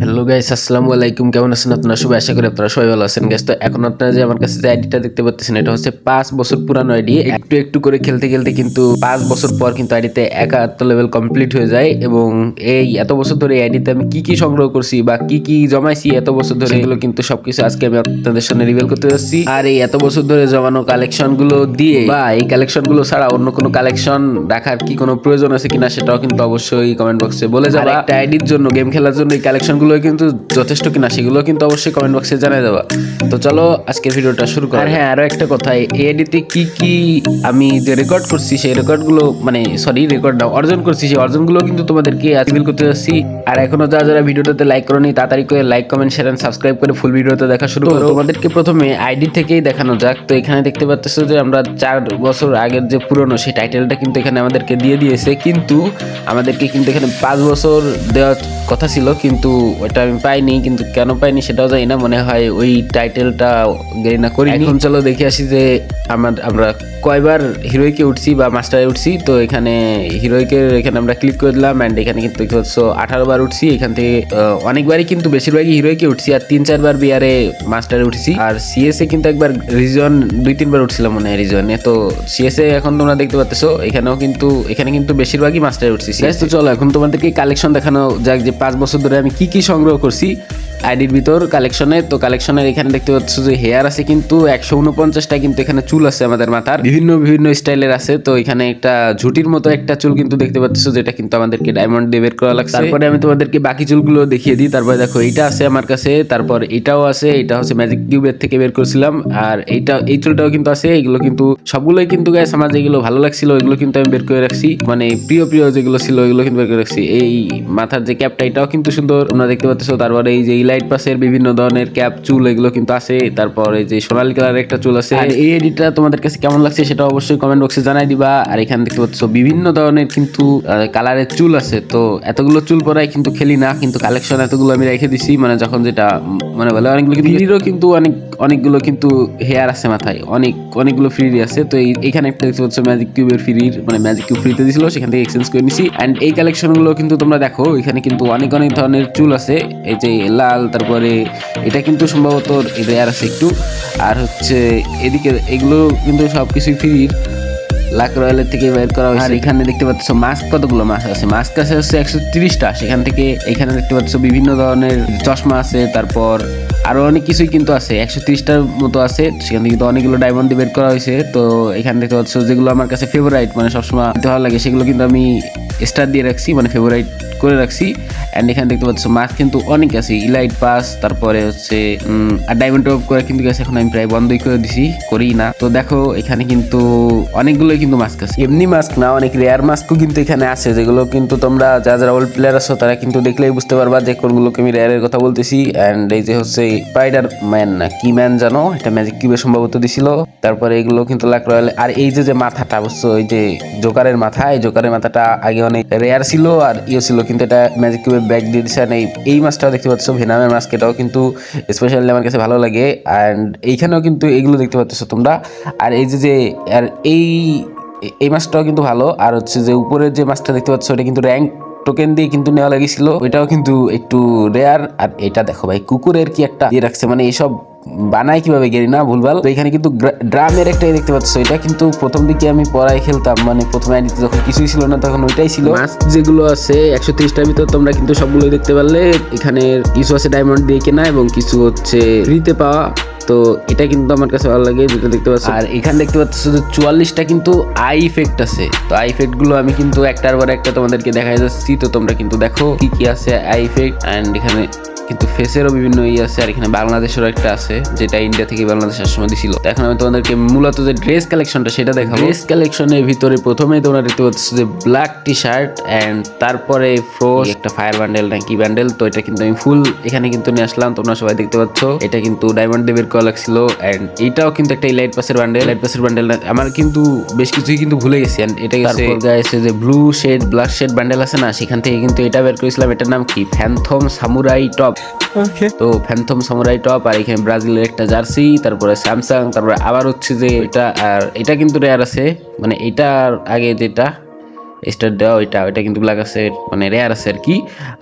Hello guys আসসালামু আলাইকুম। কেমন আছেন আপনারা? সবাই আশা করি আপনারা সবাই ভালো আছেন। গাইস তো এখন আপনারা যে আমার কাছে যে আইডিটা দেখতে পাচ্ছেন, এটা হচ্ছে পাঁচ বছর পুরানো আইডি একটু একটু করে খেলতে খেলতে কিন্তু পাঁচ বছর পর কিন্তু আইডিতে একাত্তর লেভেল কমপ্লিট হয়ে যায় এবং এই এত বছর ধরে এই আইডিতে আমি কি কি সংগ্রহ করছি বা কি কি জমাইছি এত বছর ধরে, এগুলো কিন্তু সবকিছু আজকে আমি আপনাদের সামনে রিভিল করতে যাচ্ছি। আর এই এত বছর ধরে জমানো কালেকশনগুলো দিয়ে বা এই কালেকশনগুলো ছাড়া অন্য কোনো কালেকশন রাখার কি কোনো প্রয়োজন আছে কিনা সেটাও কিন্তু অবশ্যই কমেন্ট বক্সে বলে যাবে। একটা আইডির জন্য গেম খেলার জন্য এই কালেকশনগুলো কিন্তু যথেষ্ট কিনা সেগুলো কিন্তু অবশ্যই কমেন্ট বক্সে জানিয়ে দেওয়া তো চলো আজকে ভিডিওটা শুরু করি আর হ্যাঁ আরও একটা কথা এই আইডিতে কি কি আমি যে রেকর্ড করছি সেই রেকর্ডগুলো মানে সরি রেকর্ড না অর্জন করছি সেই অর্জনগুলো কিন্তু তোমাদেরকে রিভিল করতে যাচ্ছি। আর এখনও যারা যারা ভিডিওটাতে লাইক করনি তাড়াতাড়ি করে like comment share and subscribe করে ফুল ভিডিওতে দেখা শুরু করো। তোমাদেরকে প্রথমে আইডি থেকেই দেখানো যাক। তো এখানে দেখতে পাচ্ছ যে আমরা চার বছর আগের যে পুরনো সেই টাইটেলটা কিন্তু এখানে আমাদেরকে দিয়ে দিয়েছে। কিন্তু আমাদেরকে কিন্তু এখানে পাঁচ বছর দেওয়ার কথা ছিল কিন্তু ওটা আমি পাইনি কিন্তু কেন পাইনি সেটাও জানি না। মনে হয় ওই টাইটেলটা গেরিনা করি এখন চলো দেখে আসি যে আমার আমরা কয়বার হিরোইকে উঠছি বা মাস্টারে উঠছি। তো এখানে হিরোইকে এখানে আমরা ক্লিক করে দিলাম অ্যান্ড এখানে কিন্তু হচ্ছে আঠারো বার উঠছি। এখান থেকে অনেকবারই কিন্তু বেশিরভাগই হিরোইকে উঠছি আর তিন চারবার বিয়ারে মাস্টারে উঠেছি। আর সিএসএ কিন্তু একবার রিজন দুই তিনবার উঠছিলাম মনে হয় রিজনে তো সিএসএ এখন তোমরা দেখতে পাচ্ছ এখানেও কিন্তু এখানে কিন্তু বেশিরভাগই মাস্টারে উঠছি। তো চলো এখন তোমাদেরকে কালেকশন দেখানো যাক যে পাঁচ বছর ধরে আমি কি কি সংগ্রহ করছি। আইডির ভিতর কালেকশনে তো কালেকশনের এখানে দেখতে পাচ্ছ যে হেয়ার আছে কিন্তু একশো উনপঞ্চাশটা কিন্তু এখানে চুল আছে আমাদের মাথার। বিভিন্ন বিভিন্ন স্টাইলের আছে, তো এখানে একটা ঝুটির মতো একটা চুল কিন্তু দেখতে পাচ্ছ যেটা কিন্তু আমাদেরকে ডায়মন্ড দিয়ে বের করা লাগছে। তারপরে আমি তোমাদেরকে বাকি চুলগুলো দেখিয়ে দিই, তারপরে দেখো এইটা আছে আমার কাছে, তারপর এটাও আছে, এটা হচ্ছে ম্যাজিক কিউবের থেকে বের করছিলাম, আর এইটা, এই চুলটাও কিন্তু আছে, এগুলো কিন্তু সবগুলোই কিন্তু গ্যাস আমার যেগুলো ভালো লাগছিল, ওইগুলো কিন্তু আমি বের করে রাখছি। মানে প্রিয় প্রিয় যেগুলো ছিল, ওইগুলো কিন্তু বের করে রাখছি। এই মাথার যে ক্যাপটা এটাও কিন্তু সুন্দর, তোমরা দেখতে পাচ্ছ, তারপরে এই যে লাইট পাসের বিভিন্ন ধরনের ক্যাপ চুল এগুলো কিন্তু আছে। তারপর এই যে সোনালী কালারের একটা চুল আছে। আর এই এডিটটা তোমাদের কাছে কেমন লাগছে সেটা অবশ্যই কমেন্ট বক্সে জানাই দিবা। আর এখানে দেখতে পাচ্ছ বিভিন্ন ধরনের কিন্তু কালারের চুল আছে। তো এতগুলো চুল পরাই কিন্তু খেলি না কিন্তু কালেকশন এতগুলো আমি রেখে দিছি। মানে যখন যেটা মানে বলে অনেকগুলো ফ্রিরও কিন্তু অনেক অনেকগুলো কিন্তু হেয়ার আছে মাথায়। অনেক অনেকগুলো ফ্রি আছে। তো এই এখানে একটা দেখতে পাচ্ছ ম্যাজিক কিউবের ফ্রির মানে ম্যাজিক কিউব ফ্রিতে দিছিল। সেখান থেকে এক্সচেঞ্জ করে নিছি। অ্যান্ড এই কালেকশনগুলো কিন্তু তোমরা দেখো এখানে কিন্তু অনেক অনেক ধরনের চুল আছে। এই যে লাল তারপরে এটা কিন্তু সম্ভবত রেয়ার আছে একটু। আর হচ্ছে এদিকে এগুলো কিন্তু সব কিছুই ফ্রির লাখ রয়্যালের থেকে বের করা হয়েছে। আর এখানে দেখতে পাচ্ছ মাস্ক কতগুলো মাছ আছে? মাস্ক আছে হচ্ছে একশো তিরিশটা। সেখান থেকে এখানে দেখতে পাচ্ছ বিভিন্ন ধরনের চশমা আছে, তারপর আরও অনেক কিছুই কিন্তু আছে। একশো তিরিশটার মতো আছে। সেখান থেকে কিন্তু অনেকগুলো ডায়মন্ড বের করা হয়েছে। তো এখানে দেখতে পাচ্ছ যেগুলো আমার কাছে ফেভারাইট মানে সবসময় ভালো লাগে, সেগুলো কিন্তু আমি স্টার দিয়ে রাখছি মানে ফেভারাইট করে রাখছি। অ্যান্ড এখানে দেখতে পাচ্ছ মাছ কিন্তু অনেক আছে ইলাইট পাস তারপরে হচ্ছে আর ডায়মন্ড টপ করে কিন্তু গেছে এখন আমি প্রায় বন্ধই করে দিছি করি না। তো দেখো, এখানে কিন্তু অনেকগুলোই কিন্তু মাস্ক আছে। এমনি মাস্ক না, অনেক রেয়ার মাস্কও কিন্তু এখানে আছে, যেগুলো কিন্তু তোমরা যারা যারা ওল্ড প্লেয়ার আছো, তারা কিন্তু দেখলেই বুঝতে পারবা যে কোনগুলোকে আমি রেয়ারের কথা বলতেছি। অ্যান্ড এই যে হচ্ছে স্পাইডার ম্যান না, কি ম্যান জানো? এটা ম্যাজিক কিউবে সম্ভবত দিছিল। তারপরে এগুলো কিন্তু লাখ রয়্যাল আর এই যে যে মাথাটা, বুঝছ? এই যে জোকারের মাথা, এই জোকারের মাথাটা আগে অনেক রেয়ার ছিল আর ইয়ে ছিল, কিন্তু এটা ম্যাজিক কিউবে ব্যাগ দিয়ে দিচ্ছে আর এই এই মাছটাও দেখতে পাচ্ছ ভেনামের মাস্ক এটাও কিন্তু স্পেশালি আমার কাছে ভালো লাগে অ্যান্ড এইখানেও কিন্তু এগুলো দেখতে পাচ্ছ তোমরা। আর এই যে আর এই এই মাছটাও কিন্তু ভালো, আর হচ্ছে যে উপরের যে মাছটা দেখতে পাচ্ছ, ওটা কিন্তু র্যাঙ্ক টোকেন দিয়ে কিন্তু নেওয়া লাগিয়েছিল ওইটাও কিন্তু একটু রেয়ার আর এটা দেখো ভাই, কুকুরের কি একটা দিয়ে রাখছে মানে এইসব বানায় কীভাবে গেরি না ভুলভাল? তো এখানে কিন্তু ড্রামের একটাই দেখতে পাচ্ছ এটা কিন্তু প্রথম দিকে আমি পড়াই খেলতাম মানে প্রথমে আইডিতে যখন কিছুই ছিল না তখন ওইটাই ছিল। মাস্ক যেগুলো আছে একশো তিরিশটার ভিতর তোমরা কিন্তু সবগুলোই দেখতে পারলে। এখানে কিছু আছে ডায়মন্ড দিয়ে কেনা এবং কিছু হচ্ছে ফ্রিতে পাওয়া। তো এটা কিন্তু আমার কাছে ভালো লাগে যেটা দেখতে পাচ্ছ। আর এখানে দেখতে পাচ্ছ যে চুয়াল্লিশটা কিন্তু আই ইফেক্ট আছে। তো আই ইফেক্টগুলো আমি কিন্তু একটার পর একটা তোমাদেরকে দেখা যাচ্ছি। তো তোমরা কিন্তু দেখো কি কি আছে আই ইফেক্ট অ্যান্ড এখানে কিন্তু ফেসেরও বিভিন্ন ই আছে আর এখানে বাংলাদেশেরও একটা আছে যেটা ইন্ডিয়া থেকে বাংলাদেশ সময় দিছিল। এখন আমি তোমাদেরকে মূলত যে ড্রেস কালেকশনটা সেটা দেখাবো। ড্রেস কালেকশনের ভিতরে প্রথমেই তোমরা দেখতে পাচ্ছ যে ব্ল্যাক টি শার্ট অ্যান্ড তারপরে ফ্রো একটা ফায়ার ব্যান্ডেল না কি ব্যান্ডেল তো এটা কিন্তু আমি ফুল এখানে কিন্তু নিয়ে আসলাম তোমরা সবাই দেখতে পাচ্ছ। এটা কিন্তু ডায়মন্ড দিয়ে বের করা লাগছিল অ্যান্ড এইটাও কিন্তু একটা লাইট পাসের ব্যান্ডেল লাইট পাসের ব্যান্ডেল আমার কিন্তু বেশ কিছুই কিন্তু ভুলে গেছি and এটা গেছে যে blue shade black shade bundle আছে না সেখান থেকে কিন্তু এটা বের করেছিলাম এটার নাম কি? ফ্যান্থম সামুরাই টপ তো ফ্যান্থম সামুরাই টপ আর এখানে ব্রাজিলের একটা জার্সি তারপরে স্যামসাং তারপরে আবার হচ্ছে যে এটা আর এটা কিন্তু রেয়ার আছে। মানে এটার আগে যেটা স্টার দেওয়া, ওইটা ওইটা কিন্তু ব্ল্যাক আছে মানে রেয়ার আছে আর কি।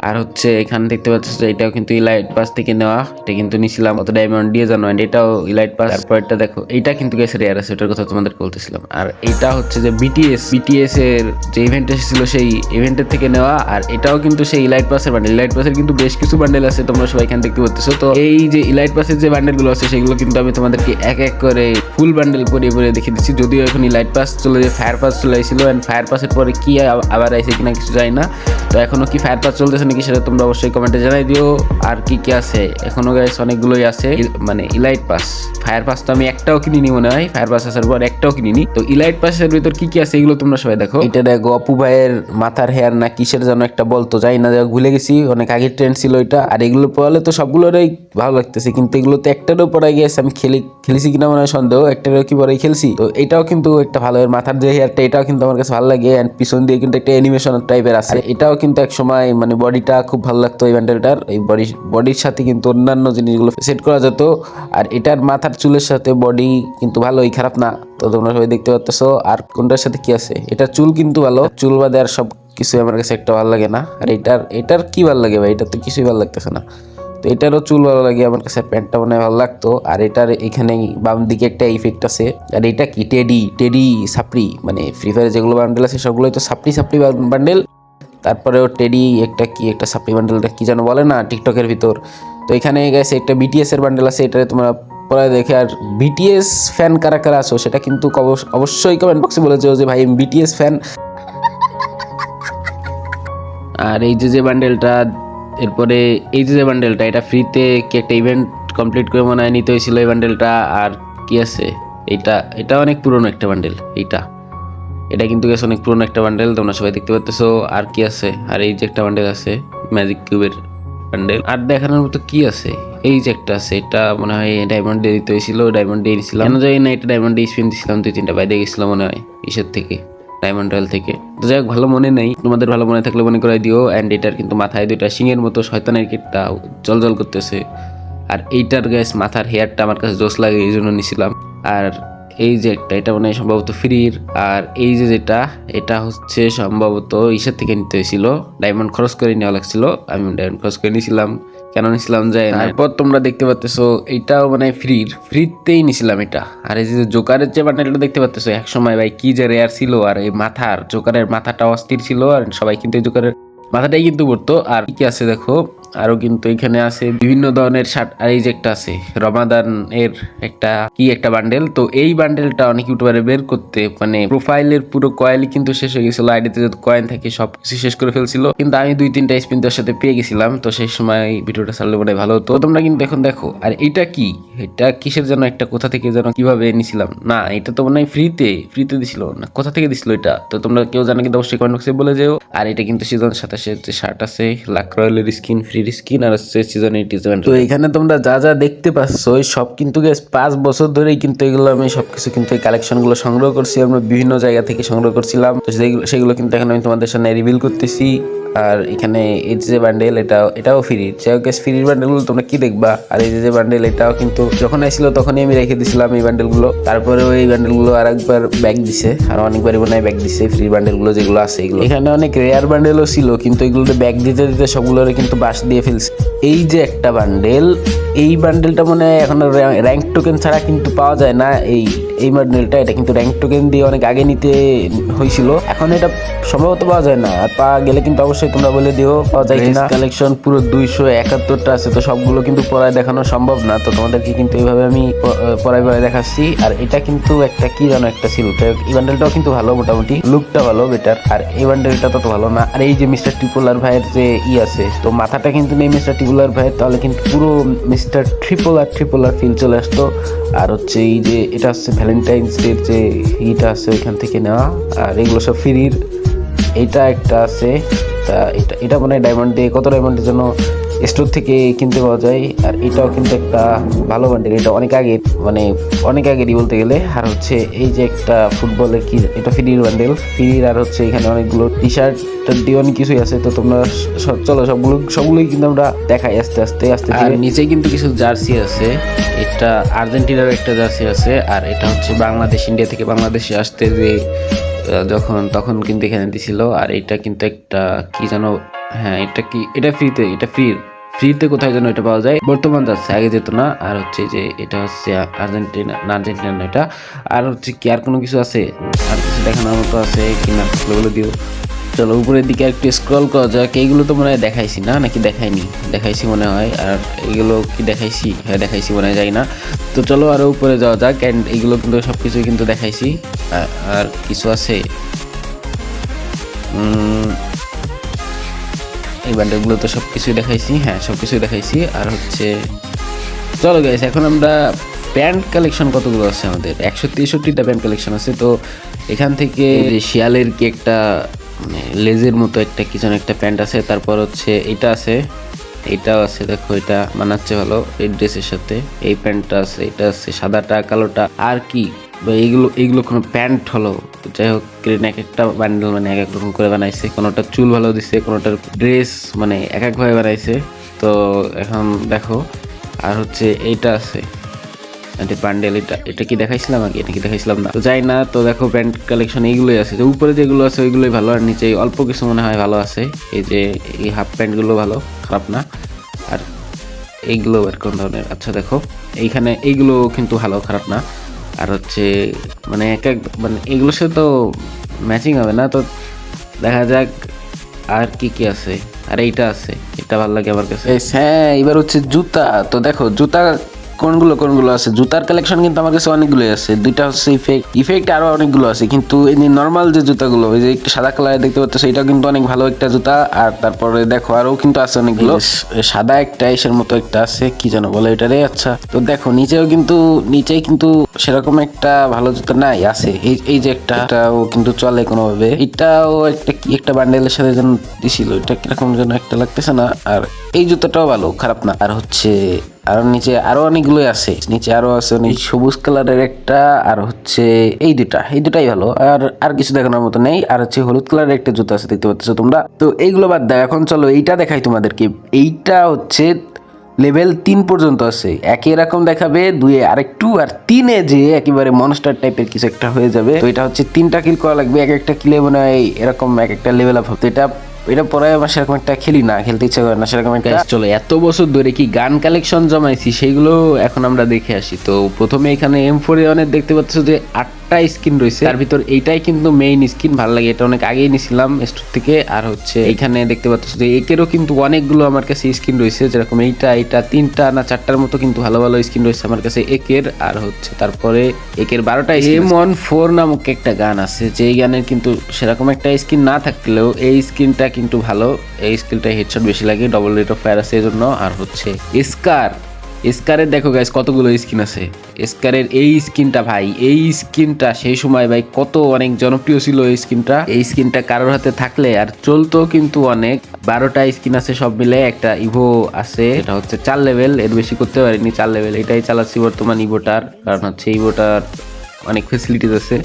আর হচ্ছে এখানে দেখতে পাচ্ছ যে এটাও কিন্তু ইলাইট পাস থেকে নেওয়া, এটা কিন্তু নিছিলাম অত ডায়মন্ড দিয়ে, জানো? And এটাও ইলাইট পাস তারপর এটা দেখো, এইটা কিন্তু গেছে রেয়ার আছে, ওটার কথা তোমাদের বলতেছিলাম। আর এটা হচ্ছে যে বিটিএস বিটিএস এর যে ইভেন্ট এসেছিল সেই ইভেন্টের থেকে নেওয়া, আর এটাও কিন্তু সেই ইলাইট পাসের বান্ডেল ইলাইট পাসের কিন্তু বেশ কিছু বান্ডেল আছে, তোমরা সবাই এখানে দেখতে পাচ্ছ। তো এই যে ইলাইট পাসের যে বান্ডেলগুলো আছে, সেগুলো কিন্তু আমি তোমাদেরকে এক এক করে ফুল বান্ডেল পরিয়ে পরিয়ে দেখিয়ে দিচ্ছি। যদিও এখন ইলাইট পাস চলে যে ফায়ার পাস চলে এসেছিল অ্যান্ড ফায়ার পাসের পরে কি আবার আইছে কিনা কিছু জানি না। তো এখনও কি ফায়ার পাস চলতেছে নাকি সেটা তোমরা অবশ্যই কমেন্টে জানাই দিও। আর কি কি আছে? এখনও গাইস অনেকগুলোই আছে। মানে ইলাইট পাস ফায়ার পাস তো আমি একটাও কিনিনি মনে হয়। ফায়ার পাস আসার পর একটাও কিনিনি। তো ইলাইট পাসের ভিতর কি কি আছে এগুলো তোমরা সবাই দেখো। এটা দেখো, অপু ভাইয়ের মাথার হেয়ার না কিসের যেন একটা বলতো যাই না যাই ভুলে গেছি। অনেক আগের ট্রেন্ড ছিল এটা আর এগুলো পড়ালে তো সবগুলোরই ভালো লাগতেছে। কিন্তু এগুলো তো একটারও পড়াই গেছে। আমি খেলি খেলেছি কিনা মনে হয় সন্দেহ। একটারও কি পরে খেলছি। তো এটাও কিন্তু একটা ভালো। মাথার যে হেয়ারটা এটাও কিন্তু আমার কাছে ভালো লাগে। অ্যান্ড পিছন দিয়ে কিন্তু একটা অ্যানিমেশন টাইপের আছে। এটাও কিন্তু এক সময় মানে বডিটা খুব ভালো লাগতো এই ব্যান্ডেলটার এই বডি বডির সাথে কিন্তু অন্যান্য জিনিসগুলো সেট করা যেত। আর এটার মাথার চুলের সাথে বডি কিন্তু ভালোই খারাপ না। তো তোমরা সবাই দেখতে পাচ্ছ। আর কোনটার সাথে কি আছে? এটা চুল কিন্তু ভালো। চুল বাদে আর সব কিছু আমার কাছে একটা ভালো লাগে না। আর এটার এটার কি ভালো লাগে ভাই? এটার তো কিছুই ভালো লাগতেছে না। তো এটারও চুল ভালো লাগে, আমার কাছে প্যান্টটা মনে ভালো লাগতো। আর এটার এখানে বাম দিকে একটা ইফেক্ট আছে। আর এটা কি, টেডি টেডি সাপড়ি মানে ফ্রি ফায়ার যেগুলো বান্ডেল আছে, সবগুলোই তো সাপড়ি সাপড়ি বান্ডেল তারপরেও টেডি একটা কি, একটা সাপড়ি বান্ডেলটা কি যেন বলে না টিকটকের ভিতর। তো এখানে গেছে একটা বিটিএস এর বান্ডেল আছে এটা তোমরা পরে দেখে। আর বিটিএস ফ্যান কারা কারা আছো, সেটা কিন্তু অবশ্য- অবশ্যই কমেন্ট বক্সে বলে যে, ভাই বিটিএস ফ্যান আর এই যে যে বান্ডেলটা এরপরে এই যে বান্ডেলটা এটা ফ্রিতে কি একটা ইভেন্ট কমপ্লিট করে মনে হয় নিতে হয়েছিল এই বান্ডেলটা আর কি আছে? এইটা, এটা অনেক পুরনো একটা বান্ডেল এইটা। এটা কিন্তু গেছে অনেক পুরনো একটা বান্ডেল তোমরা সবাই দেখতে পাচ্তেছো আর কি আছে? আর এই যে একটা বান্ডেল আছে ম্যাজিক কিউবের বান্ডেল আর দেখানোর মতো কি আছে? এই যে একটা আছে, এটা মনে হয় ডায়মন্ড ডে দিতে হয়েছিল ডায়মন্ড ডে দিয়েছিলাম কেন জানি না, এটা ডায়মন্ড ডে স্পিন দিয়েছিলাম দুই তিনটা বাইরে গেছিলাম মনে হয় ইসের থেকে। ডায়মন্ড রয়্যাল থেকে। তো যাই হোক, ভালো মনে নেই। তোমাদের ভালো মনে থাকলে মনে করাই দিও। অ্যান্ড এটার কিন্তু মাথায় দুইটা শিঙের মতো শয়তানের কিটটা জল জল করতেছে। আর এইটার গ্যাস মাথার হেয়ারটা আমার কাছে জোস লাগে, এই জন্য নিছিলাম। আর এই যে একটা, এটা মানে সম্ভবত ফ্রির। আর এই যে যেটা, এটা হচ্ছে সম্ভবত ইসের থেকে নিতে হয়েছিল। ডায়মন্ড খরচ করে নেওয়া লাগছিল। আমি ডায়মন্ড খরচ করে নিয়েছিলাম কেন নিছিলাম যে তারপর তোমরা দেখতে পাচ্তেছো এইটাও মানে ফ্রির ফ্রিতেই নিছিলাম এটা। আর এই যে জোকারের যে বান্ডেলটা দেখতে পাচ্তেছো এক সময় ভাই কি যে রেয়ার ছিল আর এই মাথার জোকারের মাথাটা অস্থির ছিল আর সবাই কিন্তু এই জোকারের মাথাটাই কিন্তু পড়তো আর কি আছে দেখো? আরও কিন্তু এখানে আছে বিভিন্ন ধরনের শার্ট, আর এই যে একটা আছে, রমাদান এর একটা কি একটা বান্ডেল তো এই বান্ডেলটা অনেক ইউটিউবারে বের করতে মানে প্রোফাইলের পুরো কয়েলই কিন্তু শেষ হয়ে গেছিল আইডিতে যত কয়েন থাকে সব কিছু শেষ করে ফেলছিল। কিন্তু আমি দুই তিনটা স্পিন তার সাথে পেয়ে গেছিলাম, তো সেই সময় ভিডিওটা ছাড়লে মনে ভালো হতো। তোমরা কিন্তু এখন দেখো, আর এটা কি? এটা কিসের জন্য একটা, কোথা থেকে যেন কীভাবে নিছিলাম না, এটা তো মনে হয় ফ্রিতে ফ্রিতে দিছিল না, কোথা থেকে দিছিল এটা? তো তোমরা কেউ জানো কিন্তু অবশ্যই কমেন্ট বক্সে বলে যেও। আর এটা কিন্তু সিজন সাতাশে যে শার্ট আছে, লাক রয়্যালের স্কিন ফ্রি স্কিন আর হচ্ছে সিজন এইটি সেভেন তো এখানে তোমরা যা যা দেখতে পাচ্ছ ওই সব কিন্তু পাঁচ বছর ধরেই কিন্তু এগুলো আমি সবকিছু কিন্তু এই কালেকশনগুলো সংগ্রহ করছি। আমরা বিভিন্ন জায়গা থেকে সংগ্রহ করছিলাম। তো সেগুলো কিন্তু এখন আমি তোমাদের সামনে রিভিল করতেছি। আর এখানে এই যে বান্ডেল এটা এটাও ফ্রি যাই হোক ফ্রির বান্ডেলগুলো তোমরা কি দেখবা? আর এই যে বান্ডেল এটাও কিন্তু যখন আসছিল তখনই আমি রেখে দিছিলাম এই বান্ডেলগুলো তারপরেও এই বান্ডেলগুলো আর একবার ব্যাগ দিছে। আর অনেকবারই মনে হয় ব্যাগ দিছে ফ্রি বান্ডেলগুলো যেগুলো আছে এগুলো। এখানে অনেক রেয়ার বান্ডেলও ছিল, কিন্তু এগুলোতে ব্যাগ দিতে দিতে সবগুলোরে কিন্তু বাস দিয়ে ফেলছে। এই যে একটা বান্ডেল এই বান্ডেলটা মনে হয় এখন র্যাঙ্ক টোকেন ছাড়া কিন্তু পাওয়া যায় না। এই এই বান্ডেলটা এটা কিন্তু র্যাঙ্ক টোকেন দিয়ে অনেক আগে নিতে হয়েছিল এখন এটা সম্ভবত পাওয়া যায় না। আর পাওয়া গেলে কিন্তু অবশ্যই তোমরা বলে দিও পাওয়া যায় কিনা। কালেকশন পুরো দুইশো একাত্তরটা আছে তো সবগুলো কিন্তু পড়ায় দেখানো সম্ভব না তো তোমাদেরকে কিন্তু এইভাবে আমি পড়ায় পড়ায় দেখাচ্ছি। আর এটা কিন্তু একটা কি যেন একটা ছিল তো এই বান্ডেলটাও কিন্তু ভালো মোটামুটি লুকটা ভালো বেটার আর এই বান্ডেলটা তত ভালো না। আর এই যে মিস্টার ট্রিপোলার ভাইয়ের যে ই আছে তো মাথাটা কিন্তু নেই মিস্টার ট্রিপোলার ভাইয়ের তাহলে কিন্তু পুরো মিস্টার ট্রিপোলার ট্রিপোলার ফিল চলে আসতো। আর হচ্ছে এই যে এটা হচ্ছে ভ্যালেন্টাইন্স ডের যে ইটা আছে ওইখান থেকে নেওয়া আর এগুলো সব ফ্রির এটা একটা আছে তা এটা এটা মানে ডায়মন্ড ডে কত ডায়মন্ডের জন্য স্টোর থেকে কিনতে পাওয়া যায় আর এটাও কিন্তু একটা ভালো বান্ডেল এটা অনেক আগে মানে অনেক আগেরই বলতে গেলে। আর হচ্ছে এই যে একটা ফুটবলের কি এটা ফ্রির বান্ডেল ফ্রির আর হচ্ছে এখানে অনেকগুলো টি শার্ট দিয়ে অনেক কিছুই আছে তো তোমরা চলো সবগুলো সবগুলোই কিন্তু আমরা দেখাই আস্তে আস্তে আস্তে আর নিচে কিন্তু কিছু জার্সি আছে এটা আর্জেন্টিনার একটা জার্সি আছে আর এটা হচ্ছে বাংলাদেশ ইন্ডিয়া থেকে বাংলাদেশে আসতে যে যখন, তখন কিন্তু এখানে দিছিল, আর এটা কিন্তু একটা কি যেন হ্যাঁ এটা কি, এটা ফ্রিতে এটা ফ্রি ফ্রিতে কোথায় যেন এটা পাওয়া যায়। বর্তমান যাচ্ছে, আগে যেত না, আর হচ্ছে যে এটা হচ্ছে আর্জেন্টিনা আর্জেন্টিনা এটা। আর হচ্ছে কি, আর কোনো কিছু আছে? আর কিছু দেখানোর মতো আছে কিনা সেগুলো দিও। চলো, উপরের দিকে একটু স্ক্রল করা যাক। এইগুলো তো মনে হয় দেখাইছি না? নাকি দেখাইনি? দেখাইছি মনে হয়। আর এগুলো কি দেখাইছি? হ্যাঁ দেখাইছি মনে হয় যাই না। তো চলো আরও উপরে যাওয়া যাক অ্যান্ড এইগুলো কিন্তু সব কিছুই কিন্তু দেখাইছি। আর- কিছু আছে? এই বান্ডেলগুলো তো সব কিছুই দেখাইছি। হ্যাঁ সব কিছুই দেখাইছি। আর হচ্ছে, চলো গাইস এখন আমরা প্যান্ট কালেকশন কতগুলো আছে আমাদের? একশো তেষট্টিটা প্যান্ট কালেকশন আছে, তো এখান থেকে শিয়ালের কি একটা লেজের মতো একটা কি যেন একটা প্যান্ট আছে, তারপর হচ্ছে এটা আছে, এটাও আছে, দেখো এটা মানাচ্ছে ভালো, এই ড্রেসের সাথে, এই প্যান্টটা আছে, এটা আছে, সাদাটা, কালোটা, আর কি? এইগুলো এইগুলো কোনো প্যান্ট হলো? যাই হোক এক একটা বান্ডেল মানে এক এক রকম করে বানাইছে, কোনোটা চুল ভালো দিছে, কোনোটার ড্রেস মানে এক একভাবে বানাইছে। তো এখন দেখো, আর হচ্ছে এইটা আছে। বান্ডেল এটা এটা কি দেখাইছিলাম আগে? এটা কি দেখাইছিলাম না? তো যাই না, তো দেখো প্যান্ট কালেকশন এইগুলোই আছে। তো উপরে যেগুলো আছে, ওইগুলোই ভালো আর নিচে অল্প কিছু মনে হয় ভালো আছে। এই যে, এই হাফ প্যান্টগুলো ভালো, খারাপ না। আর এইগুলো আর কোন ধরনের? আচ্ছা দেখো, এইখানে এইগুলো কিন্তু ভালো, খারাপ না। আর হচ্ছে মানে এক এক মানে এগুলোর সাথে তো ম্যাচিং হবে না। তো দেখা যাক আর কি কি আছে। আর এইটা আছে, এটা ভালো লাগে আমার কাছে। হ্যাঁ এবার হচ্ছে জুতা। তো দেখো, জুতা কোনগুলো কোনগুলো আছে? জুতার কালেকশন কিন্তু আমার কাছে অনেকগুলোই আছে। দুইটা হচ্ছে ইফেক্ট ইফেক্ট আরও অনেকগুলো আছে। কিন্তু এই নর্মাল যে জুতাগুলো ওই যে একটু সাদা কালার দেখতে পাচ্ছ সেটা কিন্তু অনেক ভালো একটা জুতা। আর তারপরে দেখো আরও কিন্তু আছে অনেকগুলো। সাদা একটা এসের মতো একটা আছে কি যেন বলে এটারে আচ্ছা। তো দেখো নিচেও কিন্তু নিচে কিন্তু সেরকম একটা ভালো জুতা নাই আছে। এই এই যে একটা এটাও কিন্তু চলে কোনোভাবে। এটাও একটা কি একটা বান্ডেলের সাথে যেন দিছিল এটা কীরকম যেন একটা লাগতেছে না। আর এই জুতাটাও ভালো খারাপ না। আর হচ্ছে আর নিচে আরও অনেকগুলোই আছে। নিচে আরও আছে অনেক সবুজ কালারের একটা, আর হচ্ছে এই দুটা এই দুটাই ভালো। আর আর কিছু দেখানোর মতো নেই। আর হচ্ছে হলুদ কালারের একটা জুতো আছে, দেখতে পাচ্ছ তোমরা। তো এইগুলো বাদ দাও, এখন চলো এইটা দেখাই তোমাদেরকে। এইটা হচ্ছে লেভেল তিন পর্যন্ত আছে। একে এরকম দেখাবে দুয়ে আরেকটু, আর তিনে যে একেবারে মনস্টার টাইপের কিছু একটা হয়ে যাবে। তো এটা হচ্ছে তিনটা কিল করা লাগবে, এক একটা কিলে মনে হয় এরকম এক একটা লেভেল আপ হবে। এটা এটা পরে আমার সেরকম একটা খেলি না, খেলতে ইচ্ছা করে না, সেরকম একটা চলো, এত বছর ধরে কি গান কালেকশন জমাইছি, সেইগুলো এখন আমরা দেখে আসি। তো প্রথমে এখানে এম ফোর দেখতে পাচ্ছ যে আটটা স্কিন রয়েছে। তার ভিতর এইটাই কিন্তু মেইন স্কিন ভালো লাগে। এটা অনেক আগেই নিছিলাম স্টোর থেকে। আর হচ্ছে এখানে দেখতে পাচ্ছ যে একেরও কিন্তু অনেকগুলো আমার কাছে স্কিন রয়েছে। যেরকম এইটা এইটা তিনটা না চারটার মতো কিন্তু ভালো ভালো স্কিন রয়েছে আমার কাছে একের। আর হচ্ছে তারপরে একের বারোটা এম ওয়ান ফোর নামক একটা গান আছে, যেই গানের কিন্তু সেরকম একটা স্কিন না থাকলেও এই স্কিনটা কিন্তু ভালো। এই স্কিনটা হেডশট বেশি লাগে ডবল রেট অফ ফায়ার আছে এই জন্য আর হচ্ছে স্কার স্কারের দেখো গাইস কতগুলো স্কিন আছে। স্কারের এই স্কিনটা ভাই, এই স্কিনটা সেই সময় ভাই কত অনেক জনপ্রিয় ছিল এই স্কিনটা এই স্কিনটা কারোর হাতে থাকলে আর চলতো কিন্তু অনেক। বারোটা স্কিন আছে সব মিলে, একটা ইভো আছে, এটা হচ্ছে চার লেভেল এর বেশি করতে পারিনি, চার লেভেল এটাই চালাচ্ছি বর্তমান ইভোটার কারণ হচ্ছে ইভোটার অনেক ফেসিলিটিস আছে।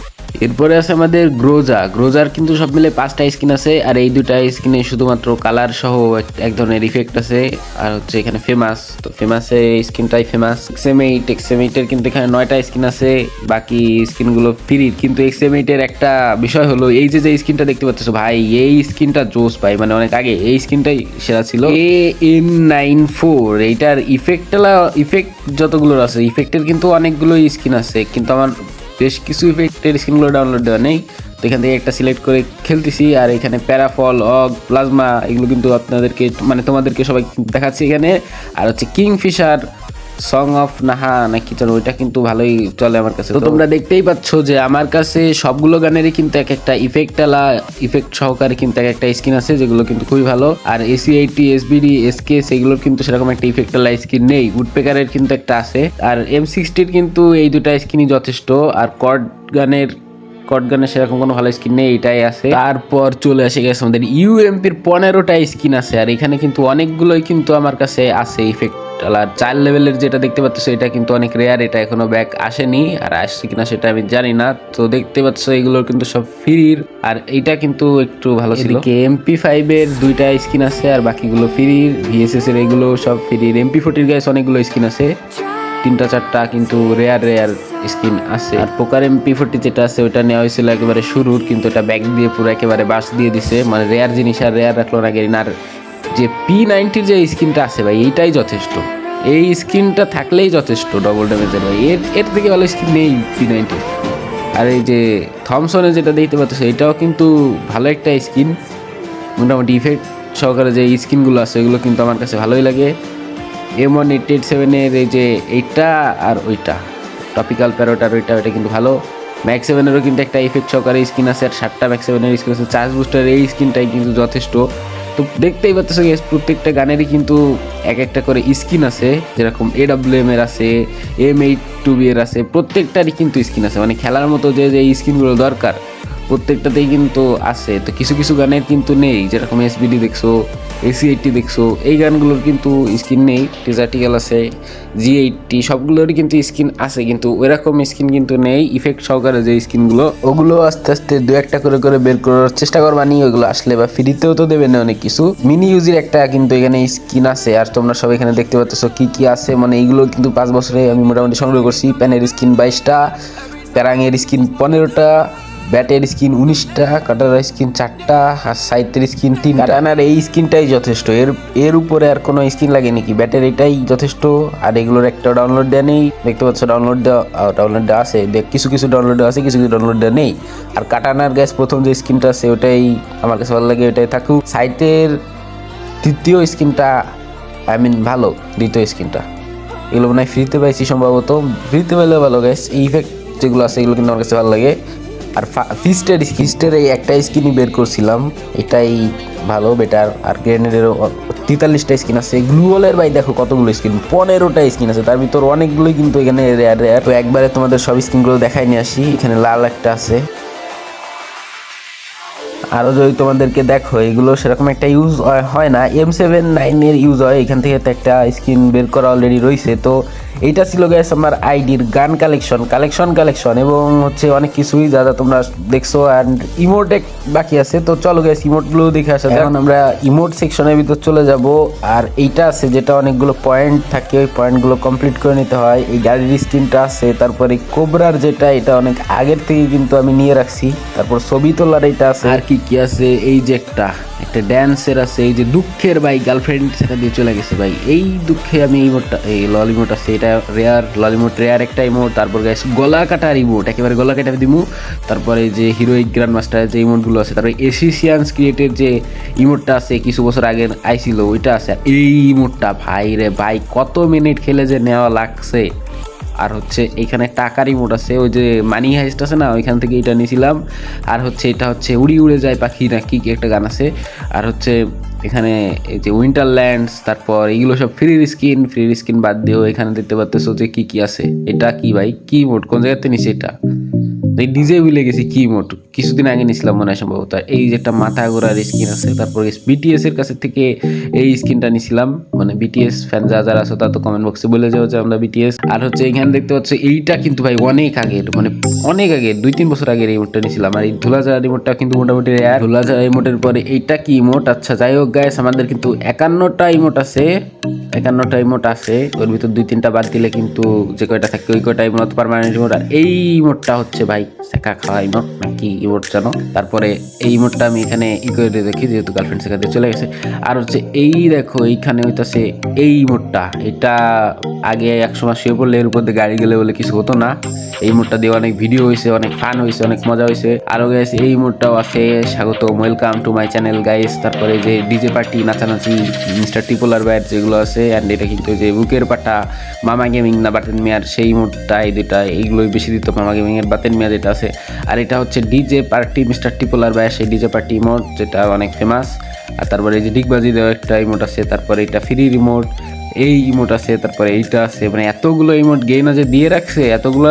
এরপরে আছে আমাদের গ্রোজা গ্রোজার কিন্তু সব মিলে পাঁচটা স্কিন আছে, আর এই দুটা স্কিনে শুধুমাত্র কালার সহ এক- ধরনের ইফেক্ট আছে। আর হচ্ছে এখানে ফেমাস তো ফেমাসে স্কিনটাই ফেমাস এক্সএম এইট এক্সএম এইটের কিন্তু এখানে নয়টা স্কিন আছে, বাকি স্কিনগুলো ফ্রি কিন্তু এক্সএম এইটের একটা বিষয় হলো, এই যে যে স্কিনটা দেখতে পাচ্ছ ভাই, এই স্কিনটা জোস ভাই মানে অনেক আগে এই স্কিনটাই সেরা ছিল। এ এম নাইন ফোর এইটার ইফেক্টলা ইফেক্ট যতগুলো আছে ইফেক্টের কিন্তু অনেকগুলো স্কিন আছে। কিন্তু আমার বেশ কিছু ইফেক্টের স্ক্রিনগুলো ডাউনলোড দেওয়া নেই। তো এখান থেকে একটা সিলেক্ট করে খেলতেছি, আর এখানে প্যারাফল অগ প্লাজমা এগুলো কিন্তু আপনাদেরকে মানে তোমাদেরকে সবাই দেখাচ্ছি এখানে। আর হচ্ছে কিংফিশার সং অফ নাহা নাকি যেন ওইটা কিন্তু ভালোই চলে আমার কাছে। তো তোমরা দেখতেই পাচ্ছ যে আমার কাছে সবগুলো গানেরই কিন্তু এক একটা ইফেক্ট আলা ইফেক্ট সহকারে কিন্তু এক একটা স্কিন আছে, যেগুলো কিন্তু খুবই ভালো। আর এসি এইটি এসবিডি এসকে সেগুলোর কিন্তু সেরকম একটা ইফেক্ট আলা স্কিন নেই। উডপেকারের কিন্তু একটা আছে। আর এম সিক্সটির কিন্তু এই দুটা স্কিনই যথেষ্ট। আর কর্ড গানের কট গানের সেরকম কোনো ভালো স্কিন নেই, এটাই আছে। তারপর চলে আসে গেছে আমাদের ইউএমপির পনেরোটা স্কিন আছে। আর এখানে কিন্তু অনেকগুলোই কিন্তু আমার কাছে আছে ইফেক্ট আর চার লেভেলের যেটা দেখতে পাচ্ছ এটা কিন্তু অনেক রেয়ার এটা এখনও ব্যাক আসেনি। আর আসছে কিনা সেটা আমি জানি না। তো দেখতে পাচ্ছ এগুলোর কিন্তু সব ফ্রির আর এইটা কিন্তু একটু ভালো ছিল। এমপি ফাইভ এর দুইটা স্কিন আছে, আর বাকিগুলো ফ্রির ভিএসএস এর এগুলো সব ফ্রির এমপি ফোর্টির গাইস অনেকগুলো স্কিন আছে। তিনটা, চারটা কিন্তু রেয়ার রেয়ার স্কিন আছে। আর পোকার এমপি ফোর্টি যেটা আছে, ওটা নেওয়া হয়েছিল একেবারে শুরুর, কিন্তু এটা ব্যাগ দিয়ে পুরো একেবারে বাস দিয়ে দিছে। মানে রেয়ার জিনিস আর রেয়ার রাখল না, গেরিন। আর যে পি নাইনটির যে স্কিনটা আছে ভাই, এইটাই যথেষ্ট। এই স্কিনটা থাকলেই যথেষ্ট ডবল ড্যামেজের ভাই। এর এর থেকে ভালো স্কিন নেই পি নাইনটির আর এই যে থমসনে যেটা দেখতে পাচ্ছ, এটাও কিন্তু ভালো একটা স্কিন। মোটামুটি ইফেক্ট সহকারে যে স্কিনগুলো আছে, এগুলো কিন্তু আমার কাছে ভালোই লাগে। এম ওয়ান এইট এইট সেভেনের এই যে এইটা আর ওইটা টপিক্যাল প্যারোটার ওইটা ওইটা কিন্তু ভালো। ম্যাক্স সেভেনেরও কিন্তু একটা ইফেক্ট সহকারে স্কিন আছে, আর সাতটা ম্যাক্স সেভেনের স্কিন আছে। চার্জ বুস্টার এই স্কিনটাই কিন্তু যথেষ্ট। তো দেখতেই পাচ্ছ প্রত্যেকটা গানেরই কিন্তু এক একটা করে স্কিন আছে। যেরকম এ ডাব্লিউ এম এর আছে এম এইট টু বি এর আছে, প্রত্যেকটারই কিন্তু স্কিন আছে। মানে খেলার মতো যে যে স্কিনগুলো দরকার। প্রত্যেকটাতেই কিন্তু আছে। তো কিছু কিছু গানের কিন্তু নেই, যেরকম এসবিডি দেখছ এসি এইটটি দেখছ, এই গানগুলোর কিন্তু স্কিন নেই টিজার্টিক্যাল আছে জি এইটটি সবগুলোরই কিন্তু স্কিন আছে, কিন্তু ওইরকম স্কিন কিন্তু নেই ইফেক্ট সহকারে যে স্কিনগুলো ওগুলো আস্তে আস্তে দু একটা করে করে বের করার চেষ্টা করবা, নিয়ে ওইগুলো আসলে বা ফ্রিতেও তো দেবে না অনেক কিছু। মিনি ইউজির একটা কিন্তু এখানে স্কিন আছে, আর তোমরা সব এখানে দেখতে পাচ্ছ কি কি আছে মানে এইগুলো কিন্তু পাঁচ বছরে আমি মোটামুটি সংগ্রহ করছি, প্যানের স্কিন বাইশটা, প্যারাঙের স্কিন পনেরোটা ব্যাটের স্কিন উনিশটা, কাটার স্কিন চারটা, আর সাইটের স্কিন তিন কাটানার এই স্কিনটাই যথেষ্ট। এর এর উপরে আর কোনো স্কিন লাগে নাকি ব্যাটের এটাই যথেষ্ট, আর এগুলোর একটা ডাউনলোড দেওয়া নেই। দেখতে পাচ্ছ ডাউনলোড দেওয়া ডাউনলোড দেওয়া আছে। দেখ, কিছু কিছু ডাউনলোড দেওয়া আছে, কিছু কিছু ডাউনলোড দেওয়া নেই। আর কাটানার গ্যাস প্রথম যে স্কিনটা আছে, ওটাই আমার কাছে ভালো লাগে, ওটাই থাকুক। সাইটের তৃতীয় স্কিনটা আই মিন ভালো, দ্বিতীয় স্কিনটা। এগুলো মনে ফ্রিতে পাইছি সম্ভবত। ফ্রিতে পাইলে ভালো গ্যাস এই ইফেক্ট যেগুলো আছে, এগুলো কিন্তু আমার কাছে ভালো লাগে। আর ফিস্টের ফিস্টের এই একটা স্কিনই বের করছিলাম। এটাই ভালো বেটার আর গ্রেনেডেরও তেতাল্লিশটা স্কিন আছে। গ্লুওলের ভাই দেখো কতগুলো স্কিন পনেরোটা স্কিন আছে। তার ভিতর অনেকগুলোই কিন্তু এখানে রেয়ার রেয়ার তো একবারে তোমাদের সব স্কিনগুলো দেখাই নিয়ে আসি। এখানে লাল একটা আছে। আরও যদি তোমাদেরকে দেখো, এগুলো সেরকম একটা ইউজ হয় না। এম সেভেন নাইনের ইউজ হয়। এখান থেকে তো একটা স্ক্রিন বের করা অলরেডি রয়েছে তো এইটা ছিল গ্যাস আমার আইডির গান কালেকশন কালেকশন কালেকশন এবং হচ্ছে অনেক কিছুই যা যা তোমরা দেখছ অ্যান্ড ইমোটেক বাকি আছে। তো চলো গ্যাস ইমোটগুলো দেখে আসা। এখন আমরা ইমোট সেকশনের ভিতর চলে যাব আর এইটা আছে যেটা অনেকগুলো পয়েন্ট থাকে ওই পয়েন্টগুলো কমপ্লিট করে নিতে হয়। এই গাড়ির স্ক্রিনটা আছে তারপরে কোবরার যেটা এটা অনেক আগের থেকে কিন্তু আমি নিয়ে রাখছি। তারপর ছবি তোলার এটা আছে। আর কি কি আছে? এই যে একটা একটা ড্যান্সের আছে এই যে দুঃখের ভাই গার্লফ্রেন্ড সেটা দিয়ে চলে গেছে ভাই। এই দুঃখে আমি এই ইমোটটা এই ললিমোট আছে এটা রেয়ার ললিমোট রেয়ার একটা ইমোট তারপর গাইস গলা কাটার ইমোট একেবারে গলা কাটা দিমু। তারপরে যে হিরোইক গ্র্যান্ড মাস্টার যে ইমোটগুলো আছে, তারপরে এসিসিয়ান্স ক্রিয়েটেড যে ইমোটটা আছে, কিছু বছর আগে আইছিল, ওইটা আছে। এই ইমোটটা ভাই রে ভাই, কত মিনিট খেলে যে নেওয়া লাগছে। আর হচ্ছে এখানে টাকার রিমোট আছে, ওই যে মানি হাইস্ট আছে না, ওইখান থেকে এটা নিয়েছিলাম আর হচ্ছে এটা হচ্ছে উড়ি উড়ে যায় পাখি না কি একটা গান আছে। আর হচ্ছে এখানে এই যে উইন্টারল্যান্ডস তারপর এইগুলো সব ফ্রি স্কিন ফ্রি স্কিন বাদ দিয়েও এখানে দেখতে পাচ্তেছো যে কি কি আছে। এটা কি ভাই? কি মোট কোন জায়গাতে নিছে এটা? এই ডিজে বিলে গেছি কি মোট কিছুদিন আগে নিয়েছিলাম মনে হয় সম্ভবত। এই যে একটা মাথা ঘোরার স্কিন আছে, তারপর বিটিএস এর কাছে থেকে এই স্কিনটা নিয়েছিলাম। মানে বিটিএস ফ্যান যা যারা আছে তা তো কমেন্ট বক্সে বলে যাও যে আমরা বিটিএস আর হচ্ছে এখানে দেখতে পাচ্ছ, এইটা কিন্তু ভাই অনেক আগের মানে অনেক আগে দুই তিন বছর আগের এই ইমোটটা নিয়েছিলাম। আর এই ধুলাঝাড়া রিমোটটা কিন্তু মোটামুটি রেয়ার ধুলাঝাড়া রিমোটের পরে এইটা কি ইমোট আচ্ছা যাই হোক গাইস আমাদের কিন্তু একান্নটা ইমোট আছে। একান্নটা ইমোট আছে। ওর ভিতর দুই তিনটা বাদ দিলে কিন্তু যে কয়টা থাকে, ওই কয়টা ইমোট পারমানেন্ট ইমোট আর এই ইমোটটা হচ্ছে ভাই শেখা খাওয়া ইমোট নাকি ইমোট জানো? তারপরে এই ইমোটটা আমি এখানে ই করে দেখি, যেহেতু গার্লফ্রেন্ড শেখাতে চলে গেছে। আর হচ্ছে এই দেখো, এইখানে হইতাছে এই ইমোটটা এটা আগে একশো মাস শুয়ে পড়লে এর উপর গাড়ি গেলে বলে কিছু হতো না। এই মোডটা দিয়ে অনেক ভিডিও হয়েছে অনেক ফান হয়েছে অনেক মজা হয়েছে আরও গাইস এই মোডটাও আছে। স্বাগত welcome to my channel guys তারপরে যে ডিজে পার্টি নাচানাচি মিস্টার টিপোলার ব্যাট যেগুলো আছে অ্যান্ড এটা কিন্তু যে বুকের পাটা, মামা গেমিং না বাতেন মিয়ার, সেই মোডটা এই দুটা, এইগুলোই বেশি দিত মামা গেমিং এর বাতেন মিয়া যেটা আছে। আর এটা হচ্ছে ডিজে পার্টি মিস্টার টিপোলার বা সেই ডিজে পার্টি ইমোট যেটা অনেক ফেমাস আর তারপরে এই যে ডিগবাজি দেওয়া একটা ইমোট আছে, তারপরে এটা ফ্রি রিমোট এই ইমোট আছে, তারপরে এইটা আছে মানে এতগুলো ইমোট গেইনা যে দিয়ে রাখছে, এতগুলো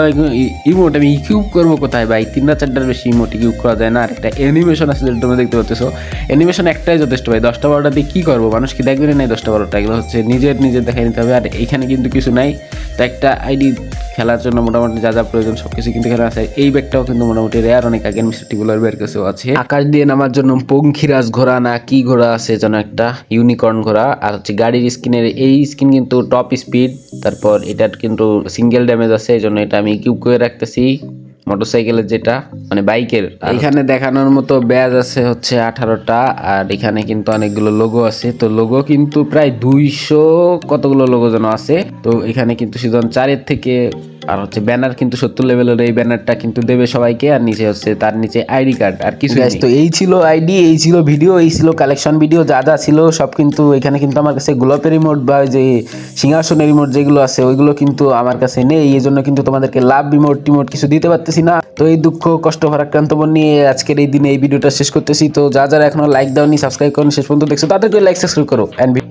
ইমোট আমি ইকিউব করব কোথায় ভাই? তিনটা চারটার বেশি ইমোট ইকিউব করা যায় না, আর একটা অ্যানিমেশন আছে যেটা তোমরা দেখতে পাচ্ছ অ্যানিমেশন একটাই যথেষ্ট ভাই, দশটা বারোটা দিয়ে কী করব? মানুষ কি দেখবে না দশটা বারোটা? এগুলো হচ্ছে নিজের নিজের দেখাই নিতে হবে, আর এখানে কিন্তু কিছু নাই। তো একটা আইডি খেলার জন্য মোটামুটি যা যা প্রয়োজন সবকিছু কিন্তু এখানে আছে। এই ব্যাগটাও কিন্তু মোটামুটি রেয়ার অনেক আগে মিস্টার টিবুলার বের কাছেও আছে। আকাশ দিয়ে নামার জন্য পঙ্খিরাজ ঘোড়া না কি ঘোড়া আছে যেন একটা ইউনিকর্ন ঘোড়া, আর হচ্ছে গাড়ির স্কিনের এই স্কিন কিন্তু টপ স্পিড তারপর এটার কিন্তু সিঙ্গেল ড্যামেজ আছে এই জন্য এটা আমি কিউব করে রাখতেছি মোটরসাইকেলের যেটা মানে বাইকের এখানে দেখানোর মতো ব্যাজ আছে হচ্ছে আঠারোটা, আর এখানে কিন্তু অনেকগুলো লোগো আছে। তো লোগো কিন্তু প্রায় দুইশো কতগুলো লোগো যেন আছে। তো এখানে কিন্তু সিজন চারের থেকে আর হচ্ছে ব্যানার কিন্তু সত্তর লেভেলের এই ব্যানারটা কিন্তু দেবে সবাইকে আর নিচে হচ্ছে তার নিচে আইডি কার্ড আর কিছু তো এই ছিল আইডি এই ছিল ভিডিও এই ছিল কালেকশন ভিডিও যা যা ছিল সব কিন্তু এখানে কিন্তু আমার কাছে গোলাপের রিমোট বা যে সিংহাসনের রিমোট যেগুলো আছে ওইগুলো কিন্তু আমার কাছে নেই। এই জন্য কিন্তু তোমাদেরকে লাভ রিমোট টিমোট কিছু দিতে পারতেছি না। তো এই দুঃখ কষ্ট ভারাক্রান্ত মন নিয়ে আজকের এই দিনে এই ভিডিওটা শেষ করতেছি। তো যা যারা এখনও লাইক দাওনি সাবস্ক্রাইব করুন শেষ পর্যন্ত দেখছ তাদেরকে লাইক সাবস্ক্রাইব করো। অ্যান্ড